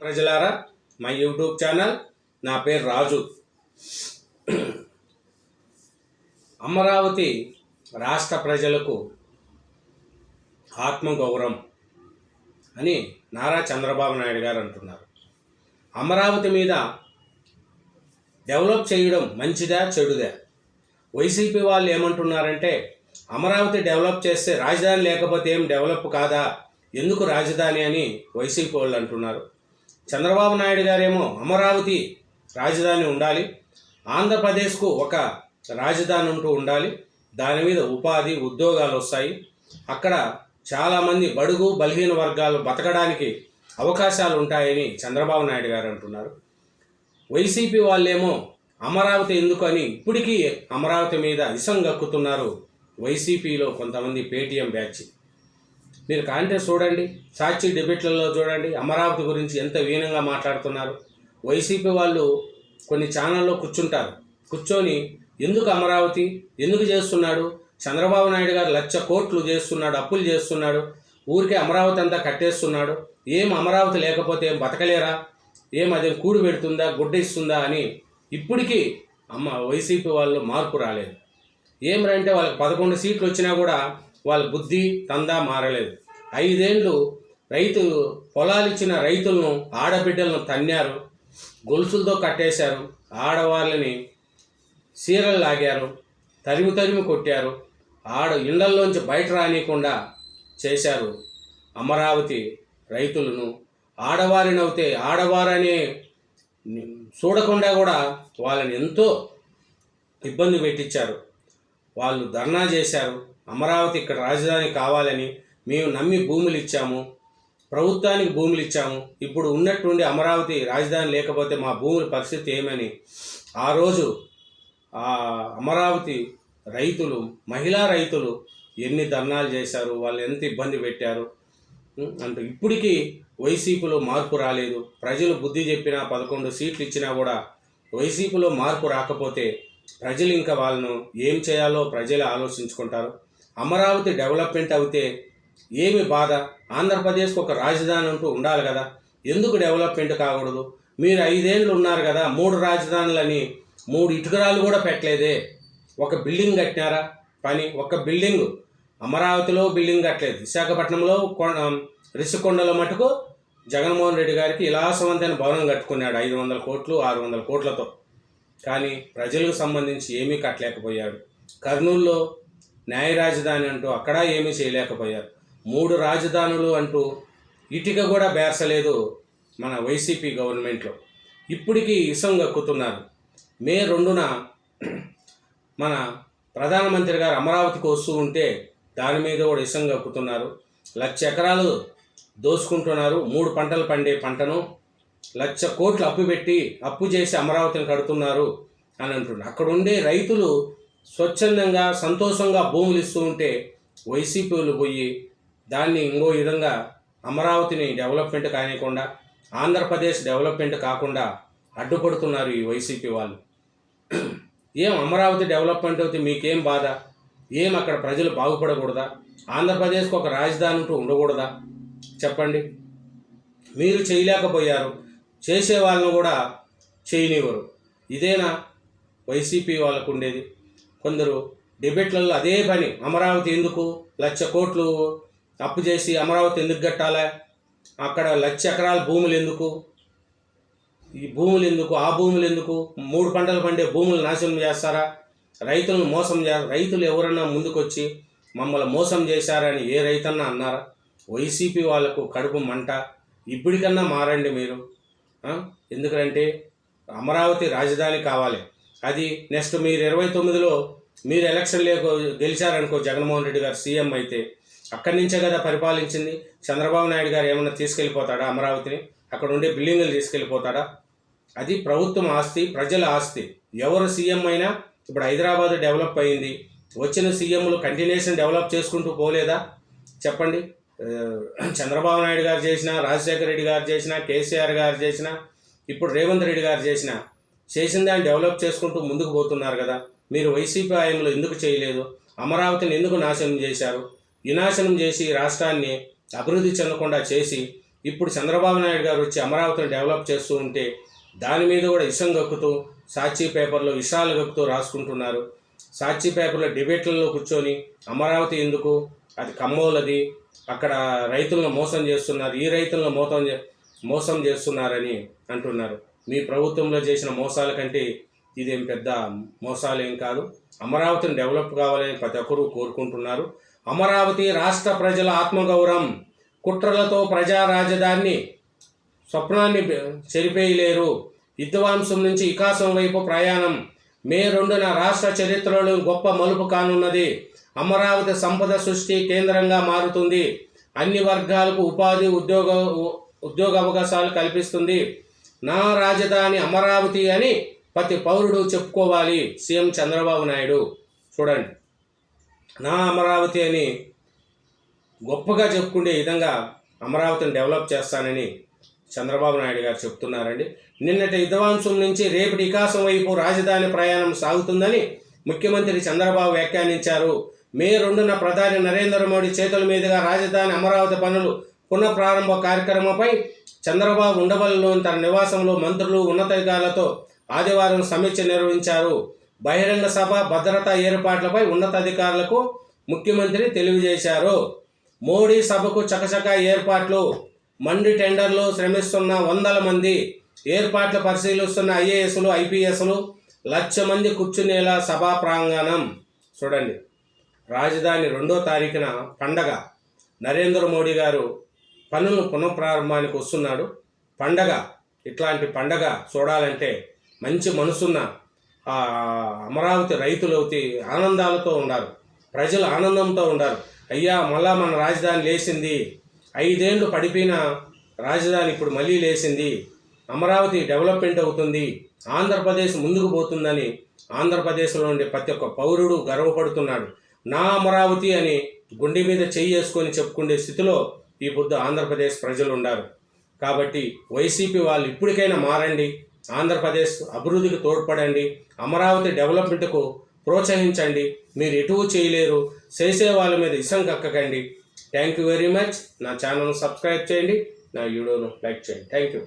ప్రజలారా మా YouTube channel నా పేరు రాజు. అమరావతి రాష్ట్ర ప్రజలకు ఆత్మగౌరవం అని నారా చంద్రబాబు నాయుడు గారు అంటున్నారు. అమరావతి మీద డెవలప్ చేయడం మంచిదా చెడుదా? వైసీపీ వాళ్ళు ఏమంటున్నారంటే అమరావతి డెవలప్ చేస్తే రాజధాని లేకపోతే ఏం డెవలప్ కాదా? ఎందుకు రాజధాని అని వైసీపీ వాళ్ళు అంటున్నారు. చంద్రబాబు నాయుడు గారేమో అమరావతి రాజధాని ఉండాలి. ఆంధ్రప్రదేశ్కు ఒక రాజధాని ఉంటూ ఉండాలి. దాని మీద ఉపాధి ఉద్యోగాలు వస్తాయి. అక్కడ చాలామంది బడుగు బలహీన వర్గాలు బతకడానికి అవకాశాలు ఉంటాయని చంద్రబాబు నాయుడు గారు అంటున్నారు. వైసీపీ వాళ్ళేమో అమరావతి ఎందుకు అని ఇప్పటికీ అమరావతి మీద ఇసం గక్కుతున్నారు వైసీపీలో కొంతమంది పేటీఎం బ్యాచ్. మీరు కాంగ్రెస్ చూడండి సాక్షి డిబేట్లలో చూడండి అమరావతి గురించి ఎంత వీనంగా మాట్లాడుతున్నారు. వైసీపీ వాళ్ళు కొన్ని ఛానల్లో కూర్చుంటారు. కూర్చొని ఎందుకు అమరావతి ఎందుకు చేస్తున్నాడు? చంద్రబాబు నాయుడు గారు లక్ష కోట్లు చేస్తున్నాడు అప్పులు చేస్తున్నాడు ఊరికే అమరావతి అంతా కట్టేస్తున్నాడు ఏం అమరావతి లేకపోతే ఏం బతకలేరా? ఏం అది కూడు పెడుతుందా గుడ్డ ఇస్తుందా అని ఇప్పటికీ అమ్మ వైసీపీ వాళ్ళు మార్పు రాలేదు. ఏమరంటే వాళ్ళకి పదకొండు సీట్లు వచ్చినా కూడా వాళ్ళ బుద్ధి తందా మారలేదు. ఐదేళ్ళు రైతు పొలాలిచ్చిన రైతులను ఆడబిడ్డలను తన్నారు గొలుసులతో కట్టేశారు ఆడవాళ్ళని సీరలు లాగారు తరిమి తరిమి కొట్టారు ఆడ ఇళ్ళల్లోంచి బయట రానియకుండా చేశారు అమరావతి రైతులను. ఆడవారినవుతే ఆడవారని చూడకుండా కూడా వాళ్ళని ఎంతో ఇబ్బంది పెట్టించారు. వాళ్ళు ధర్నా చేశారు. అమరావతి ఇక్కడ రాజధాని కావాలని మేము నమ్మి భూములు ఇచ్చాము ప్రభుత్వానికి భూములు ఇచ్చాము. ఇప్పుడు ఉన్నట్టుండి అమరావతి రాజధాని లేకపోతే మా భూముల పరిస్థితి ఏమని? ఆ రోజు ఆ అమరావతి రైతులు మహిళా రైతులు ఎన్ని ధర్నాలు చేశారు వాళ్ళు ఎంత ఇబ్బంది పెట్టారు ఉం, ఇప్పటికీ వైసీపీలో మార్పు రాలేదు. ప్రజలు బుద్ధి చెప్పినా పదకొండు సీట్లు ఇచ్చినా కూడా వైసీపీలో మార్పు రాకపోతే ప్రజలు ఇంకా వాళ్ళను ఏం చేయాలో ప్రజలు ఆలోచించుకుంటారు. అమరావతి డెవలప్మెంట్ అవుతే ఏమి బాధ? ఆంధ్రప్రదేశ్కి ఒక రాజధాని అంటూ ఉండాలి కదా. ఎందుకు డెవలప్మెంట్ కాకూడదు? మీరు ఐదేళ్ళు ఉన్నారు కదా మూడు రాజధానులని మూడు ఇటుకరాలు కూడా పెట్టలేదే. ఒక బిల్డింగ్ కట్టినారా? పని ఒక బిల్డింగ్. అమరావతిలో బిల్డింగ్ కట్టలేదు. విశాఖపట్నంలో రిషికొండలో మటుకు జగన్మోహన్ రెడ్డి గారికి ఇలాసవంతైన భవనం కట్టుకున్నాడు ఐదు వందల కోట్లు ఆరు వందల కోట్లతో. కానీ ప్రజలకు సంబంధించి ఏమీ కట్టలేకపోయాడు. కర్నూలులో న్యాయ రాజధాని అంటూ అక్కడ ఏమీ చేయలేకపోయారు. మూడు రాజధానులు అంటూ ఇటుక కూడా బేర్చలేదు మన వైసీపీ గవర్నమెంట్లో. ఇప్పటికీ ఇసం గక్కుతున్నారు మే రెండున మన ప్రధానమంత్రి గారు అమరావతికి వస్తూ ఉంటే దాని మీద కూడా ఇసం గక్కుతున్నారు లక్ష ఎకరాలు దోసుకుంటున్నారు. మూడు పంటలు పండే పంటను లక్ష కోట్లు అప్పు పెట్టి అప్పు చేసి అమరావతిని కడుతున్నారు అని అంటున్నారు. అక్కడ ఉండే రైతులు స్వచ్ఛందంగా సంతోషంగా భూములు ఇస్తూ ఉంటే వైసీపీలు పోయి దాన్ని ఇంకో విధంగా అమరావతిని డెవలప్మెంట్ కానియకుండా ఆంధ్రప్రదేశ్ డెవలప్మెంట్ కాకుండా అడ్డుపడుతున్నారు ఈ వైసీపీ వాళ్ళు. ఏం అమరావతి డెవలప్మెంట్ అయితే మీకేం బాధ? ఏం అక్కడ ప్రజలు బాగుపడకూడదా? ఆంధ్రప్రదేశ్కి ఒక రాజధాని ఉంటూ ఉండకూడదా? చెప్పండి. మీరు చేయలేకపోయారు. చేసే వాళ్ళను కూడా చేయనివ్వరు. ఇదేనా? వైసీపీ వాళ్ళకు ఉండేది. కొందరు డిబేట్లలో అదే పని. అమరావతి ఎందుకు? లక్ష కోట్లు అప్పు చేసి అమరావతి ఎందుకు కట్టాలా? అక్కడ లక్ష ఎకరాల భూములు ఎందుకు? ఈ భూములు ఎందుకు? ఆ భూములు ఎందుకు? మూడు పంటలు పండే భూములు నాశనం చేస్తారా? రైతులను మోసం చే రైతులు ఎవరన్నా ముందుకొచ్చి మమ్మల్ని మోసం చేశారని ఏ రైతన్నా అన్నారా? వైసీపీ వాళ్ళకు కడుపు మంట. ఇప్పటికన్నా మారండి మీరు. ఎందుకంటే అమరావతి రాజధాని కావాలి. అది నెక్స్ట్ మీరు ఇరవై తొమ్మిదిలో మీరు ఎలక్షన్ లేక గెలిచారనుకో జగన్మోహన్ రెడ్డి గారు సీఎం అయితే అక్కడి నుంచే కదా పరిపాలించింది. చంద్రబాబు నాయుడు గారు ఏమైనా తీసుకెళ్ళిపోతాడా అమరావతిని? అక్కడ ఉండే బిల్డింగులు తీసుకెళ్ళిపోతాడా? అది ప్రభుత్వం ఆస్తి ప్రజల ఆస్తి. ఎవరు సీఎం అయినా ఇప్పుడు హైదరాబాద్ డెవలప్ అయింది. వచ్చిన సీఎంలు కంటిన్యూషన్ డెవలప్ చేసుకుంటూ పోలేదా? చెప్పండి. చంద్రబాబు నాయుడు గారు చేసిన రాజశేఖర రెడ్డి గారు చేసిన కేసీఆర్ గారు చేసిన ఇప్పుడు రేవంత్ రెడ్డి గారు చేసిన చేసిన దాన్ని డెవలప్ చేసుకుంటూ ముందుకు పోతున్నారు కదా. మీరు వైసీపీ హయాంలో ఎందుకు చేయలేదు? అమరావతిని ఎందుకు నాశనం చేశారు? వినాశనం చేసి రాష్ట్రాన్ని అభివృద్ధి చెందకుండా చేసి ఇప్పుడు చంద్రబాబు నాయుడు గారు వచ్చి అమరావతిని డెవలప్ చేస్తూ ఉంటే దాని మీద కూడా ఇసం గక్కుతూ సాక్షి పేపర్లో విషయాలు గక్కుతూ రాసుకుంటున్నారు. సాక్షి పేపర్లో డిబేట్లలో కూర్చొని అమరావతి ఎందుకు? అది కమ్మోలది. అక్కడ రైతులను మోసం చేస్తున్నారు. ఈ రైతులను మోసం చే- మోసం చేస్తున్నారని అంటున్నారు. మీ ప్రభుత్వంలో చేసిన మోసాల కంటే ఇదేం పెద్ద మోసాలేం కాదు. అమరావతిని డెవలప్ కావాలని ప్రతి ఒక్కరూ కోరుకుంటున్నారు. అమరావతి రాష్ట్ర ప్రజల ఆత్మగౌరవం కుట్రలతో ప్రజా రాజధానిని స్వప్నాన్ని చెరిపేయలేరు. విధ్వంసం నుంచి వికాసం వైపు ప్రయాణం. మే రెండున రాష్ట్ర చరిత్రలో గొప్ప మలుపు కానున్నది. అమరావతి సంపద సృష్టి కేంద్రంగా మారుతుంది. అన్ని వర్గాలకు ఉపాధి ఉద్యోగ ఉద్యోగ అవకాశాలు కల్పిస్తుంది. నా రాజధాని అమరావతి అని ప్రతి పౌరుడు చెప్పుకోవాలి. సీఎం చంద్రబాబు నాయుడు. చూడండి. నా అమరావతి అని గొప్పగా చెప్పుకునే విధంగా అమరావతిని డెవలప్ చేస్తానని చంద్రబాబు నాయుడు గారు చెప్తున్నారండి. నిన్నటి విధ్వాంసం నుంచి రేపటి వికాసం వైపు రాజధాని ప్రయాణం సాగుతుందని ముఖ్యమంత్రి చంద్రబాబు వ్యాఖ్యానించారు. మే రెండున ప్రధాని నరేంద్ర మోడీ చేతుల మీదుగా రాజధాని అమరావతి పనులు పునఃప్రారంభ కార్యక్రమంపై చంద్రబాబు ఉండవల్లిలోని తన నివాసంలో మంత్రులు ఉన్నతాధికారులతో ఆదివారం సమీక్ష నిర్వహించారు. బహిరంగ సభ భద్రతా ఏర్పాట్లపై ఉన్నతాధికారులకు ముఖ్యమంత్రి తెలియజేశారు. మోడీ సభకు చకచక ఏర్పాట్లు మండి టెండర్లు శ్రమిస్తున్న వందల మంది ఏర్పాట్లు పరిశీలిస్తున్న ఐఏఎస్లు ఐపీఎస్లు లక్ష మంది కూర్చునేలా సభా ప్రాంగణం. చూడండి. రాజధాని రెండో తారీఖున పండగ. నరేంద్ర మోడీ గారు పనులు పునఃప్రారంభానికి వస్తున్నాడు. పండగ ఇట్లాంటి పండగ చూడాలంటే మంచి మనసున్న అమరావతి రైతులవుతి ఆనందాలతో ఉండాలి ప్రజలు ఆనందంతో ఉండాలి అయ్యా మళ్ళా మన రాజధాని లేచింది ఐదేండ్లు పడిపోయిన రాజధాని ఇప్పుడు మళ్ళీ లేచింది అమరావతి డెవలప్మెంట్ అవుతుంది. ఆంధ్రప్రదేశ్ ముందుకు పోతుందని ఆంధ్రప్రదేశ్లో ఉండే ప్రతి ఒక్క పౌరుడు గర్వపడుతున్నాడు. నా అమరావతి అని గుండె మీద చెయ్యి వేసుకొని చెప్పుకునే స్థితిలో ఈ పొద్దు ఆంధ్రప్రదేశ్ ప్రజలు ఉన్నారు కాబట్టి వైసీపీ వాళ్ళు ఇప్పటికైనా మారండి ఆంధ్రప్రదేశ్ అభివృద్ధికి తోడ్పడండి అమరావతి డెవలప్మెంట్కు ప్రోత్సహించండి మీరు ఎటువూ చేయలేరు చేసే వాళ్ళ మీద ఇసం కక్కకండి. థ్యాంక్ యూ వెరీ మచ్ నా ఛానల్ను సబ్స్క్రైబ్ చేయండి నా వీడియోను లైక్ చేయండి. Thank you